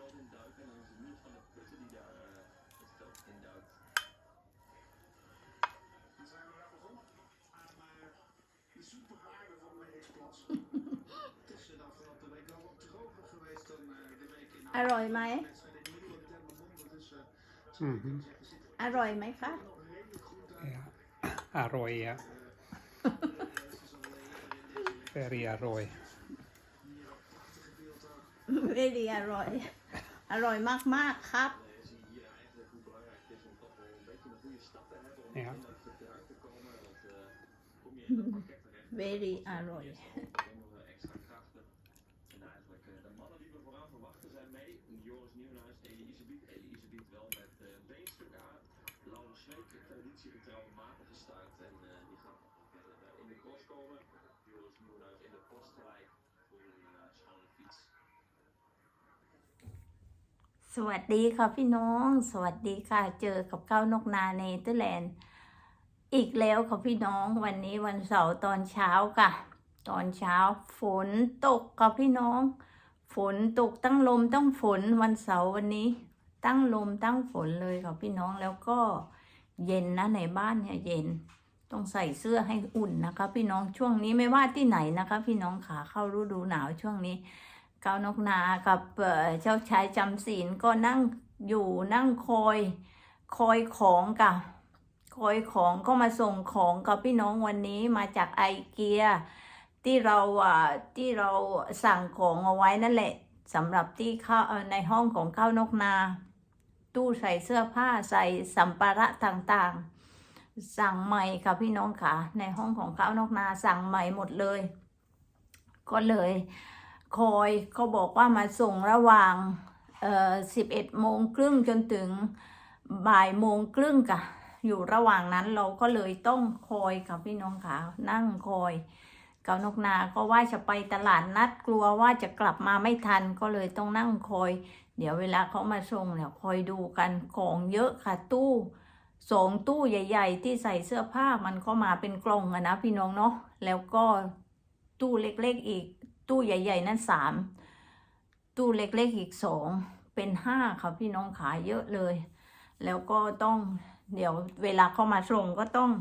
veld induiken en dan is de muur van de putten die daar eh, het veld induikt. Dan zijn we wel begonnen aan eh, de superwaarde van de X-Plus. Het is eh, de afgelopen week al wat droger geweest dan eh, de week in อร่อยไหม wedstrijd in Nieuwe Dendermonde. Dus eh, zou je kunnen zeggen, zit er อร่อยไหมคะ nog redelijk goed aan. Ja. Arroy, ja. Very arroy. Prachtige beeld ook. เวดี อร่อยอร่อยมาก ๆ ครับ Dan zie je hier eigenlijk hoe belangrijk het is om toch wel een beetje een goede stap te hebben om Ja. in dat stuk eruit te komen. Want eh, kom je in dat pakket terecht, เวดีอร่อย zonder eh, extra krachten. En eigenlijk eh, de mannen die we vooraan verwachten zijn mee. Joris Nieuwenhuis, Elie Isebiet. Elie Isebiet wel met eh beenstuk aan. Laurens Zweek, traditiegetrouw matig gestart. En eh, die gaat verder eh, in de cross komen. Joris Nieuwenhuis in de post gelijk voor een eh, schone สวัสดีค่ะพี่น้อง สวัสดีค่ะเจอกับก้าวนกนาเนเธอร์แลนด์อีกแล้วค่ะพี่น้องวันนี้วันเสาร์ตอนเช้าค่ะ ตอนเช้าฝนตกค่ะพี่น้อง ฝนตกตั้งลมตั้งฝนวันเสาร์วันนี้ ตั้งลมตั้งฝนเลยค่ะพี่น้องแล้วก็เย็นนะในบ้านเนี่ยเย็น ต้องใส่เสื้อให้อุ่นนะคะ พี่น้องช่วงนี้ไม่ว่าที่ไหนนะคะ พี่น้องขาเข้าฤดูหนาวช่วงนี้ เกาวนกนากับเจ้าชายจำศีลก็นั่งอยู่นั่งคอยคอยของกับคอยของก็มาส่งของกับพี่น้องวันนี้มาจากไอเกียที่เราอ่าที่เราสั่งของเอาไว้นั่นแหละสำหรับที่เข้าในห้องของข้าวนกนา ตู้ใส่เสื้อผ้าใส่สัมภาระต่างๆ สั่งใหม่ค่ะพี่น้องค่ะในห้องของข้าวนกนาสั่งใหม่หมดเลย ก็เลย คอยเขาบอกว่ามาส่งระหว่างเอ่อสิบเอ็ดโมงครึ่งจนถึงบ่ายโมงครึ่งค่ะ อยู่ระหว่างนั้นเราก็เลยต้องคอยค่ะพี่น้องค่ะนั่งคอยเกานกนาก็ว่าจะไปตลาดนัดกลัวว่าจะกลับมาไม่ทันก็เลยต้องนั่งคอย เดี๋ยวเวลาเขามาส่งเนี่ยคอยดูกันของเยอะค่ะตู้สองตู้ใหญ่ ๆ ที่ใส่เสื้อผ้ามันก็มาเป็นกล่องอะนะพี่น้องเนาะแล้วก็ตู้เล็กๆอีก ตู้ใหญ่ ๆ นั่นสามตู้เล็กๆอีกสองเป็นห้าค่ะพี่น้องขายเยอะเลย แล้วก็ต้องเดี๋ยวเวลาเข้ามาส่งก็ต้อง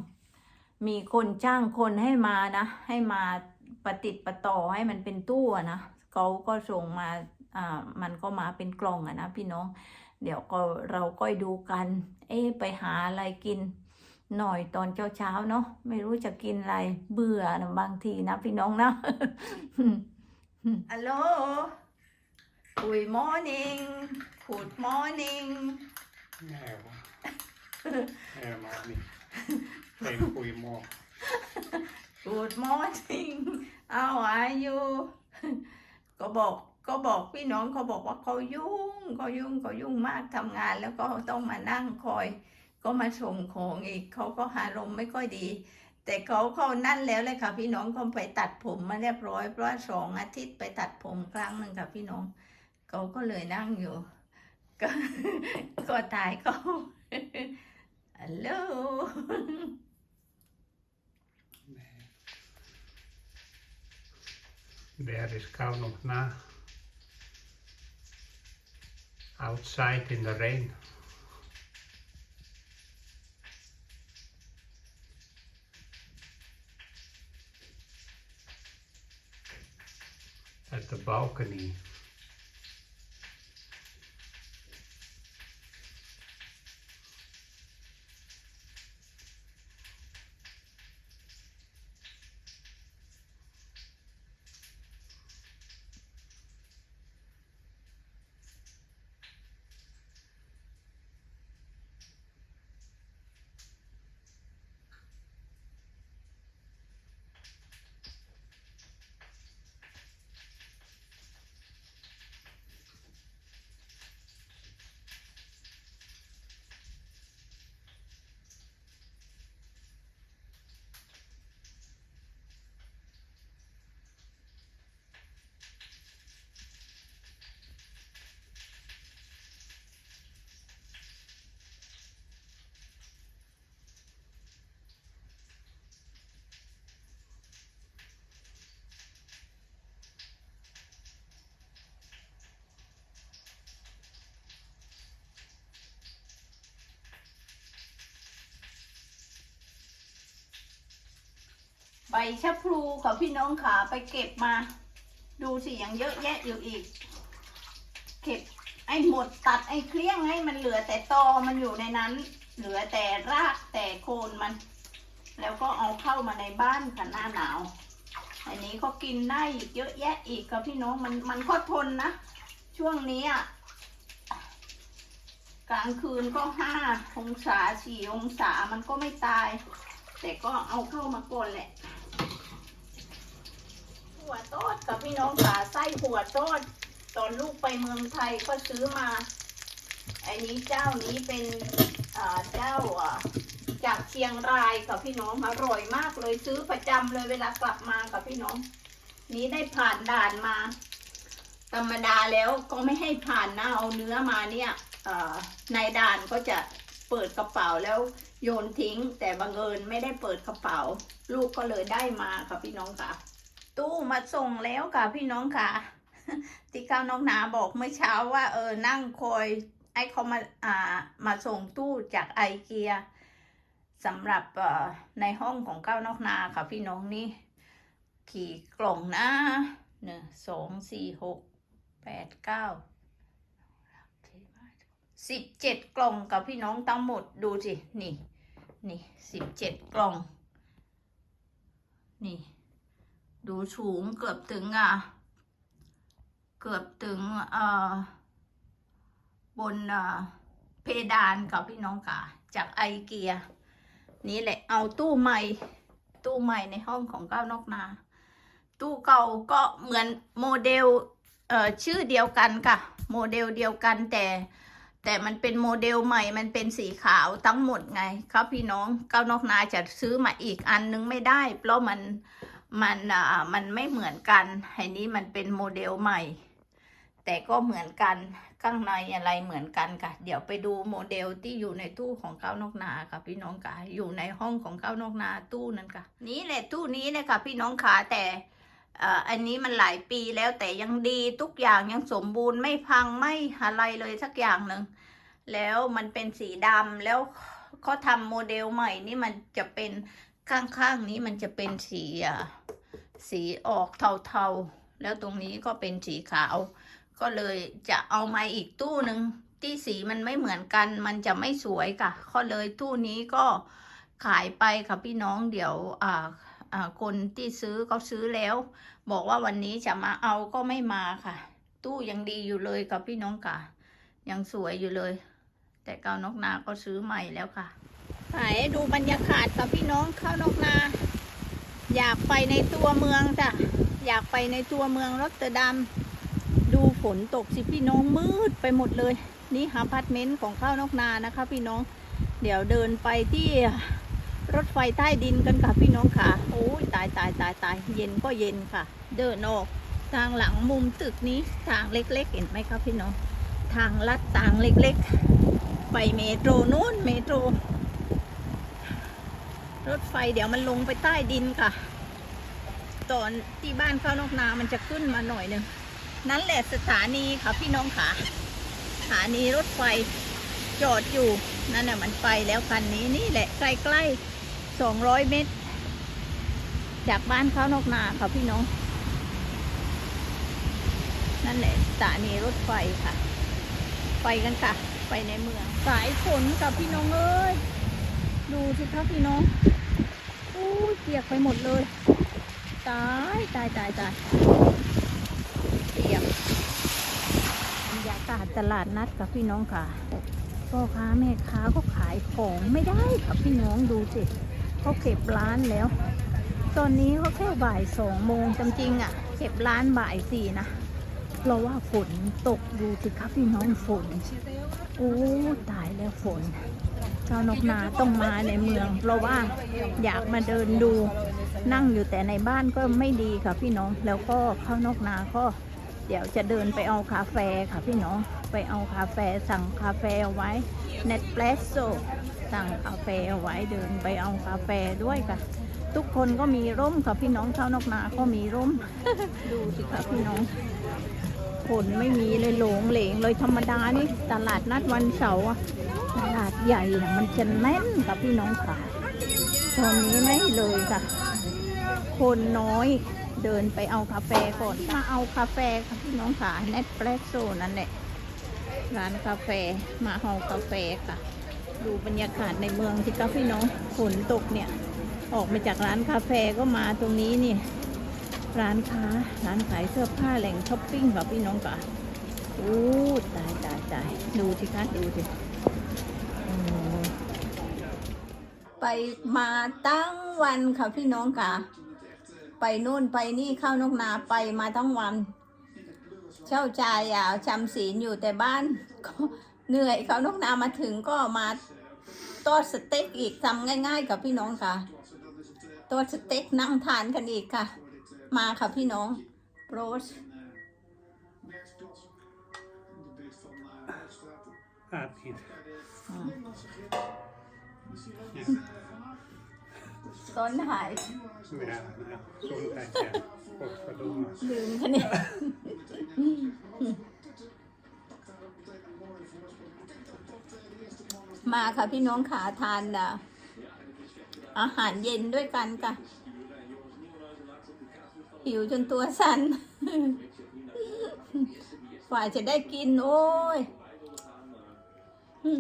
มีคนจ้างคนให้มานะ ให้มาประติดประต่อให้มันเป็นตู้นะเขาก็ส่งมาอ่ามันก็มาเป็นกล่องอะนะพี่น้อง เดี๋ยวก็เราก็ดูกัน เอ๊ไปหาอะไรกิน หน่อยตอนเช้าๆเนาะไม่รู้จะกินอะไรเบื่อนะบางทีนะพี่น้องนะ ฮัลโหล Good morning Good morning Nej, va. Nej, mami. En kuimo. Good morning How are you ก็บอกก็บอกพี่น้องเขาบอกว่าเขายุ่งเขายุ่งเขายุ่งมากทำงานแล้วก็ต้องมานั่งคอย ก็มาส่งของอีกเขาก็หารมณ์ไม่ค่อยดี แต่เขาเขานั่นแล้วเลยค่ะ พี่น้องเขาไปตัดผมมาเรียบร้อยเพราะว่าสองอาทิตย์ไปตัดผมครั้งหนึ่งค่ะพี่น้องเขาก็เลยนั่งอยู่ ก็ก็ตายเขาฮัลโหล There is Kaunokna. Outside in the rain. At the balcony. ใบชะพลูค่ะพี่น้องขาไปเก็บมา ดูสิยังเยอะแยะอยู่อีก เก็บไอ้หมดตัดไอ้เคลี้ยงให้มันเหลือแต่ตอมันอยู่ในนั้น เหลือแต่รากแต่โคนมัน แล้วก็เอาเข้ามาในบ้านค่ะหน้าหนาว อันนี้ก็กินได้อีกเยอะแยะอีกค่ะพี่น้องมันมันก็ทนนะ ช่วงนี้อะกลางคืนก็ห้าองศาสี่องศามันก็ไม่ตาย แต่ก็เอาเข้ามาก่อนแหละ หัวโต้นกับพี่น้องขาไส้หัวโต้นตอนลูกไปเมืองไทยก็ซื้อมาไอ้นี้เจ้านี้เป็นเจ้าจากเชียงรายกับพี่น้องอร่อยมากเลยซื้อประจำเลยเวลากลับมากับพี่น้อง นี้ได้ผ่านด่านมา ธรรมดาแล้วก็ไม่ให้ผ่านนะเอาเนื้อมาเนี่ยในด่านก็จะเปิดกระเป๋าแล้วโยนทิ้ง แต่บังเอิญไม่ได้เปิดกระเป๋า ลูกก็เลยได้มาค่ะพี่น้องค่ะ ตู้มาส่งแล้วค่ะพี่น้องค่ะ ที่ก้าวน้องนาบอกเมื่อเช้าว่า เออนั่งคอยไอ้เขามาอ่ามาส่งตู้จากไอเกียสำหรับเอ่อในห้องของก้าวนอกนาค่ะพี่น้องนี่กี่กล่องนะหนึ่งสองสี่หกแปดเก้าสิบเจ็ดกล่องกับพี่น้องทั้งหมดดูสิ นี่ นี่สิบเจ็ดกล่อง นี่ ดูสูงเกือบถึงอะ เกือบถึงเอ่อบนอ่าเพดานกับพี่น้องค่ะ จากไอเกีย นี่แหละเอาตู้ใหม่ ตู้ใหม่ในห้องของก้าวนอกนา ตู้เก่าก็เหมือนโมเดลเอ่อชื่อเดียวกันค่ะ โมเดลเดียวกันแต่แต่มันเป็นโมเดลใหม่มันเป็นสีขาวทั้งหมดไงครับพี่น้องก้าวนอกนาจะซื้อมาอีกอันนึงไม่ได้ เพราะมัน มันอ่ามันไม่เหมือนกันไอ้นี้มันเป็นโมเดลใหม่ แต่ก็เหมือนกันข้างในอะไรเหมือนกันค่ะ เดี๋ยวไปดูโมเดลที่อยู่ในตู้ของก้าวนอกนาค่ะ พี่น้องค่ะอยู่ในห้องของก้าวนอกนาตู้นั้นค่ะ นี่แหละตู้นี้นะคะพี่น้องขาแต่อ่ออันนี้มันหลายปีแล้วแต่ยังดีทุกอย่างยังสมบูรณ์ไม่พังไม่อะไรเลยสักอย่างหนึ่งแล้วมันเป็นสีดำแล้วเขาทำโมเดลใหม่นี่มันจะเป็น ข้างๆนี้มันจะเป็นสีอะสีออกเทาๆ แล้วตรงนี้ก็เป็นสีขาว ก็เลยจะเอามาอีกตู้หนึ่งที่สีมันไม่เหมือนกัน มันจะไม่สวยค่ะ ก็เลยตู้นี้ก็ขายไปค่ะพี่น้องเดี๋ยวอ่าอ่าคนที่ซื้อเขาซื้อแล้ว บอกว่าวันนี้จะมาเอาก็ไม่มาค่ะ ตู้ยังดีอยู่เลยค่ะพี่น้องค่ะ ยังสวยอยู่เลย แต่เก้านกนาก็ซื้อใหม่แล้วค่ะ ถ่ายให้ดูบรรยากาศกับพี่น้องเข้าวนกนา อยากไปในตัวเมืองจ้ะ อยากไปในตัวเมืองรอตเตอร์ดัม ดูฝนตกสิพี่น้องมืดไปหมดเลย นี่ฮาพาร์ตเมนต์ของข้าวนอกนานะคะ พี่น้อง เดี๋ยวเดินไปที่รถไฟใต้ดินกันค่ะพี่น้องค่ะ โอ้ยตายตายตายตายเย็นก็เย็นค่ะ เดินออกทางหลังมุมตึกนี้ทางเล็กๆ เห็นไหมครับพี่น้อง ทางลัดทางเล็กๆ ไปเมโทรนู้นเมโทร รถไฟเดี๋ยวมันลงไปใต้ดินค่ะ ตอนที่บ้านข้าวนอกนา มันจะขึ้นมาหน่อยหนึ่ง นั่นแหละสถานีค่ะพี่น้องค่ะสถานีรถไฟจอดอยู่นั่นน่ะมันไปแล้วคันนี้นี่แหละใกล้ๆสองร้อยเมตร จากบ้านเขานอกนาค่ะพี่น้อง นั่นแหละสถานีรถไฟค่ะ ไปกันค่ะ ไปในเมือง สายฝนกับพี่น้องเอ้ย ดูสิครับพี่น้องอู้เปียกไปหมดเลย ตายตายตายตายเปียกบรรยากาศตลาดนัดกับพี่น้องค่ะพ่อค้าแม่ค้าก็ขายของไม่ได้ค่ะพี่น้องดูสิเขาเก็บร้านแล้ว ตอนนี้เขาแค่บ่ายสองโมงจริงๆอะ เก็บร้านบ่ายสี่นะเพราะว่าฝนตกดูสิครับพี่น้องฝนโอ้ตายแล้วฝน ชาวนกนาต้องมาในเมือง เพราะว่าอยากมาเดินดูนั่งอยู่แต่ในบ้านก็ไม่ดีค่ะพี่น้อง แล้วก็ข้าวนกนาก็เดี๋ยวจะเดินไปเอาคาเฟ่ค่ะพี่น้อง ไปเอาคาเฟ่สั่งคาเฟ่เอาไว้เน t เ p สโซสั่งคาเฟ่เอาไว้เดินไปเอาคาเฟ่ด้วยค่ะ ทุกคนก็มีร่มค่ะพี่น้องชาวนกนาก็มีร่ม ดูสิค่ะพี่น้องฝนไม่มีเลยหลงเหลงเลยธรรมดานี่ตลาดนัดวันเสาร์อะ ตลาดใหญ่นะมันจะแน่นค่ะพี่น้องค่ะตอนนี้ไม่เลยค่ะ คนน้อยเดินไปเอากาแฟก่อนมาเอากาแฟค่ะพี่น้องค่ะเนสเปรสโซนั่นแหละร้านกาแฟมาเอากาแฟค่ะ ดูบรรยากาศในเมืองที่ค่ะพี่น้องฝนตกเนี่ย ออกมาจากร้านกาแฟก็มาตรงนี้นี่ร้านค้าร้านขายเสื้อผ้าแหล่งช้อปปิ้งค่ะพี่น้องค่ะโอ้ตายตายตายดูสิคะดูสิโอ้ ไปมาตั้งวันค่ะพี่น้องค่ะ ไปนู่นไปนี่เข้านกนาไปมาทั้งวัน เช่าใจอะจำศีลอยู่แต่บ้านเหนื่อยเขานกนามาถึงก็มาตอดสเต็กอีกทำง่ายๆกับพี่น้องค่ะตอดสเต็กนั่งทานกันอีกค่ะ มาค่ะพี่น้องโรส Een uh, merksplas in de buurt van uh, Hoogstraat. Gaat niet. Bij de Nederlandse grip. Misschien ook iets uh, vanaf. ต้นหาย Ja, nou, gezondheid, ja. Godverdomme. ลืมค่ะเนี่ย Pak daar ook meteen een mooie voorsprong. Ik denk dat dat uh, de eerste man was. มาค่ะพี่น้องขาทานอะอาหารเย็นด้วยกันค่ะ หิวจนตัวสั่น กว่าจะได้กินโอ้ย Ja,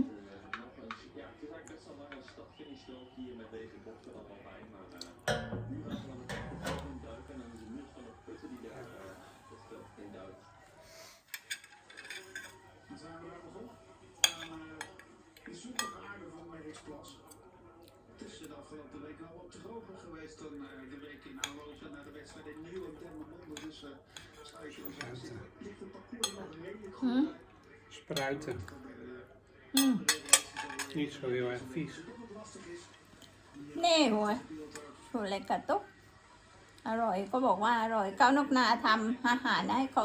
van Merksplas. Het is de afgelopen week al wat droger geweest dan uh, de week in aanloop naar de wedstrijd in Nieuw en Dendermonde. Dus uh, zou je kunnen zeggen, zit- ligt het parcours nog redelijk goed. Hm? Spruiten. bij de อืม Niet zo heel erg vies. lastig is. แน่หัวโหอะไรกระตุกอร่อยก็บอกว่าอร่อย เก้านกนาทำอาหารให้เขา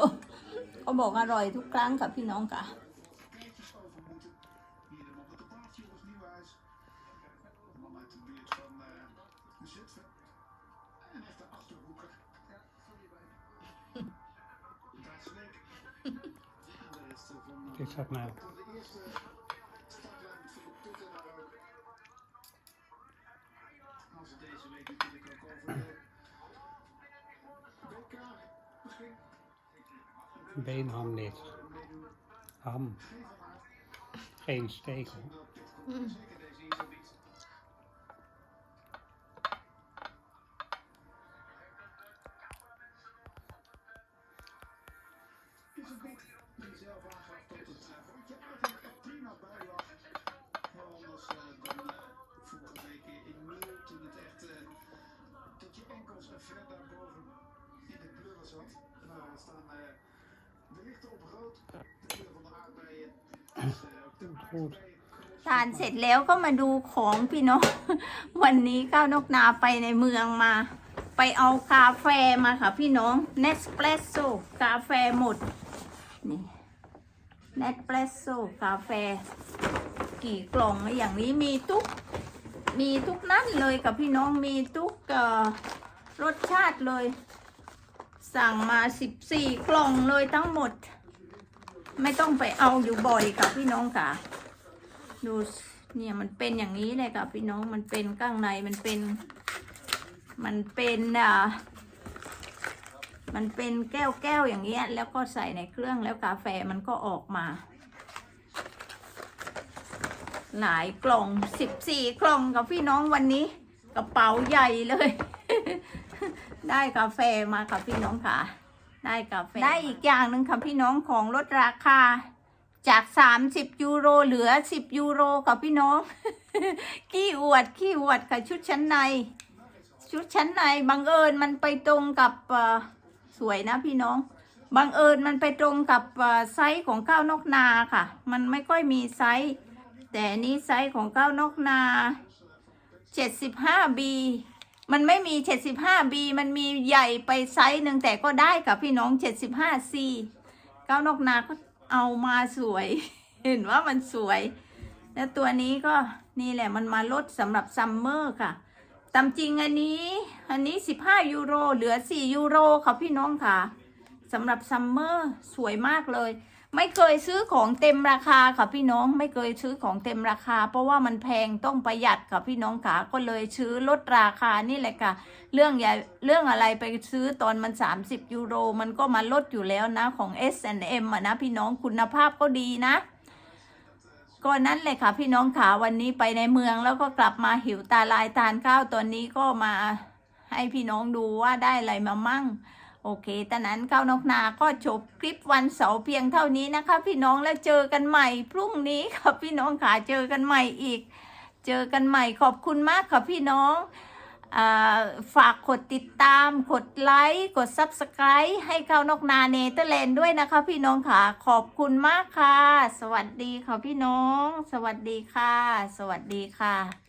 ก็บอกอร่อยทุกครั้งกับพี่น้องค่ะ Zutphen. En heeft achterhoeker. Ja, sorry bij. Daar Sleek. De rest van. Dit gaat mij. De eerste ook. Als deze week natuurlijk ook over de WK misschien. Beenham niet. Ham. Geen steken. ทานเสร็จแล้วก็มาดูของพี่น้องวันนี้ก้าวนกนาไปในเมืองมา ไปเอากาแฟมาค่ะพี่น้องเนสเปรสโซกาแฟหมด นี่เนสเปรสโซกาแฟ กี่กล่องอย่างนี้มีทุก มีทุกนั่นเลยกับพี่น้องมีทุกเอ่อรสชาติเลย สั่งมา14กล่องเลยทั้งหมด ไม่ต้องไปเอาอยู่บ่อยกับพี่น้องค่ะ ดูเนี่ยมันเป็นอย่างนี้เลยค่ะพี่น้องมันเป็นข้างในมันเป็น มันเป็นอ่า มันเป็นแก้วแก้วอย่างเงี้ยแล้วก็ใส่ในเครื่องแล้วกาแฟมันก็ออกมา หลายกล่องสิบสี่กล่องกับพี่น้องวันนี้ กระเป๋าใหญ่เลย ได้กาแฟมาค่ะพี่น้องค่ะ ได้กาแฟได้อีกอย่างหนึ่งค่ะพี่น้องของลดราคาจาก 30 ยูโรเหลือ 10 ยูโรกับพี่น้อง ขี้อวดขี้อวดค่ะชุดชั้นใน ชุดชั้นในบังเอิญมันไปตรงกับเอ่อ สวยนะพี่น้องบังเอิญมันไปตรงกับไซส์ของก้าวนกนาค่ะ มันไม่ค่อยมีไซส์แต่นี้ไซส์ของก้าวนกนา 75B มันไม่มี 75B มันมีใหญ่ไปไซส์หนึ่งแต่ก็ได้กับพี่น้อง 75C ก้าวนกนาก็เอามาสวย เห็นว่ามันสวย แล้วตัวนี้ก็นี่แหละมันมาลดสำหรับซัมเมอร์ค่ะ ตามจริงอันนี้ อันนี้ 15 ยูโร เหลือ 4 ยูโรค่ะพี่น้องค่ะสำหรับซัมเมอร์สวยมากเลย ไม่เคยซื้อของเต็มราคาค่ะพี่น้องไม่เคยซื้อของเต็มราคา เพราะว่ามันแพงต้องประหยัดค่ะพี่น้องขาก็เลยซื้อลดราคานี่แหละค่ะ เรื่องอย่าเรื่องอะไรไปซื้อตอนมัน 30 ยูโร มันก็มาลดอยู่แล้วนะของ S&M อะนะพี่น้องคุณภาพก็ดีนะ ก็นั่นเลยค่ะพี่น้องขาวันนี้ไปในเมืองแล้วก็กลับมาหิวตาลายทานข้าวตอนนี้ก็มาให้พี่น้องดูว่าได้อะไรมามั่ง โอเคตอนนั้นข้าวนกนาก็จบคลิปวันเสาร์เพียงเท่านี้นะคะ พี่น้องแล้วเจอกันใหม่ พรุ่งนี้ค่ะพี่น้องขาเจอกันใหม่อีก เจอกันใหม่ขอบคุณมากค่ะพี่น้อง ฝากกดติดตาม กดไลค์ กด Subscribe ให้ก้านกนาเนเธอร์แลนด์ด้วยนะคะพี่น้องค่ะ ขอบคุณมากค่ะ สวัสดีค่ะพี่น้อง สวัสดีค่ะ สวัสดีค่ะ